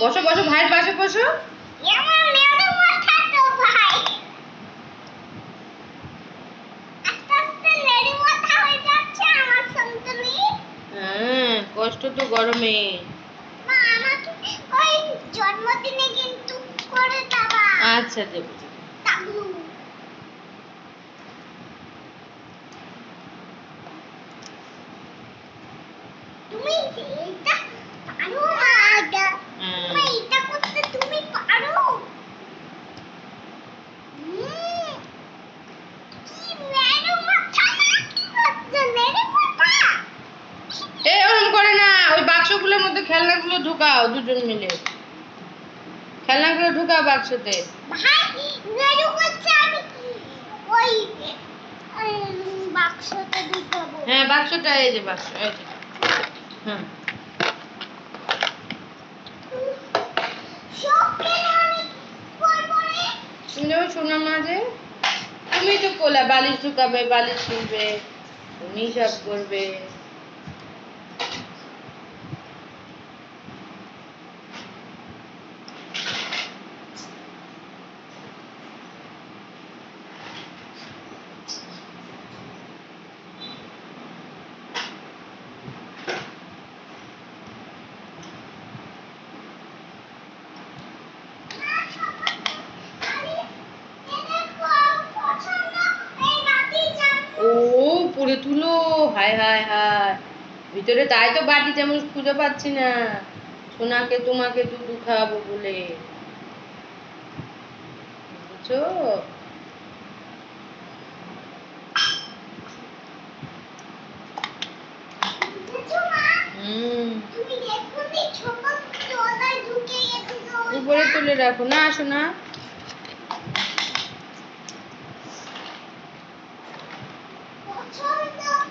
বসো বসো ভাইয়ের পাশে বসো। কষ্ট তো গরমে। জন্মদিনে আচ্ছা দেবো খেলনাগুলো ঢুকাও দুজন মিলে। খেলনাগুলো ঢুকাও বাক্সতে। হ্যাঁ বাক্সটা এই যে বাক্স এই যে। শোনা মাঝে তুমি তো কোলা বালিশ ঢুকাবে বালিশ কিনবে তুমি সব করবে। পরে তুলো। হায় হায় হায়। ভিতরে তাই তো বাটি চামচ খুঁজে পাচ্ছি না। সোনাকে তোমাকে দুধ খাওয়াবো বলে। বুঝছ? উপরে তুলে রাখো। না সোনা